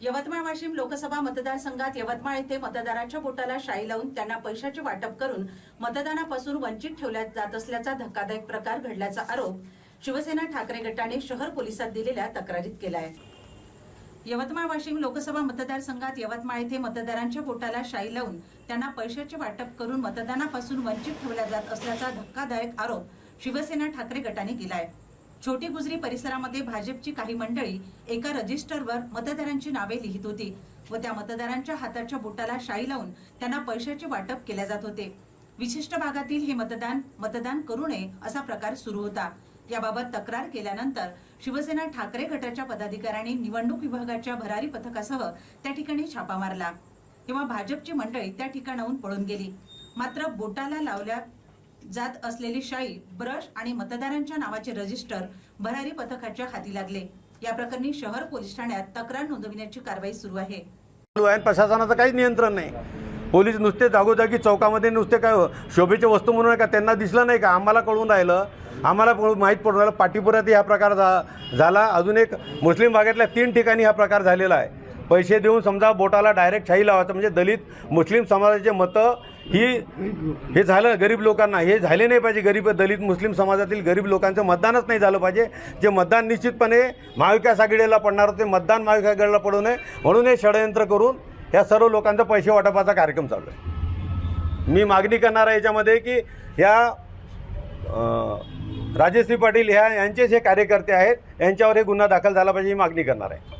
यवतमाळ वाशिम लोकसभा मतदारसंघात यवतमाळ येथे मतदारांच्या बोटाला शाई लावून त्यांना पैशाचे वाटप करून मतदानापासून वंचित ठेवल्या जात असल्याचा धक्कादायक प्रकार घडल्याचा आरोप शिवसेना ठाकरे गटाने शहर पोलिसात दिलेल्या तक्रारीत केला आहे यवतमाळ वाशिम लोकसभा मतदारसंघात यवतमाळ येथे मतदारांच्या बोटाला शाई लावून त्यांना पैशाचे वाटप करून मतदानापासून वंचित ठेवल्या जात असल्याचा धक्कादायक आरोप शिवसेना ठाकरे गटाने केला आहे छोटी गुजरी परिसरामध्ये भाजपची काही मंडळी एका रजिस्टरवर मतदारांची नावे लिहित होती व त्या मतदारांच्या हाताच्या बोटाला शाई लावून त्यांना पैशाचे वाटप केले जात होते. विशिष्ट भागातील हे मतदान मतदान करू नये असा प्रकार सुरू होता. याबाबत तक्रार केल्यानंतर शिवसेना ठाकरे गटाच्या पदाधिकाऱ्यांनी निवडणूक विभागाच्या भरारी पथकासह त्या ठिकाणी छापा मारला. तेव्हा भाजपची मंडळी त्या ठिकाणाहून पळून गेली. मात्र बोटाला लावल्या जात असलेली शाई ब्रश आणि मतदारांच्या नावाचे रजिस्टर भरारी पथकाच्या हाती लागले. या प्रकरणी शहर पोलीस ठाण्यात तक्रार नोंदविण्याची कारवाई सुरू आहे. प्रशासनाचं काहीच नियंत्रण नाही. पोलीस नुसते जागोजागी चौकामध्ये नुसते काय हो, शोभेच्या वस्तू म्हणून का? त्यांना दिसलं नाही का? आम्हाला कळून राहिलं. आम्हाला माहीत पडून राहिलं पाटीपुरातही हा प्रकार झाला. अजून एक मुस्लिम भागातल्या तीन ठिकाणी हा प्रकार झालेला आहे. पैसे देऊन समजा बोटाला डायरेक्ट शाही लावायचं म्हणजे दलित मुस्लिम समाजाचे मतं ही हे झालं गरीब लोकांना. हे झाले नाही पाहिजे गरीब दलित मुस्लिम समाजातील गरीब लोकांचं मतदानच नाही झालं पाहिजे. जे मतदान निश्चितपणे महाविकास आघाडीला पडणार होते मतदान महाविकास आघाडीला पडू नये. म्हणून हे षडयंत्र करून या सर्व लोकांचा पैसे वाटपाचा कार्यक्रम चालू आहे. मी मागणी करणार आहे याच्यामध्ये की या राजेश्री पाटील ह्या यांचेच हे कार्यकर्ते आहेत यांच्यावर हे गुन्हा दाखल झाला पाहिजे ही मागणी करणार आहे.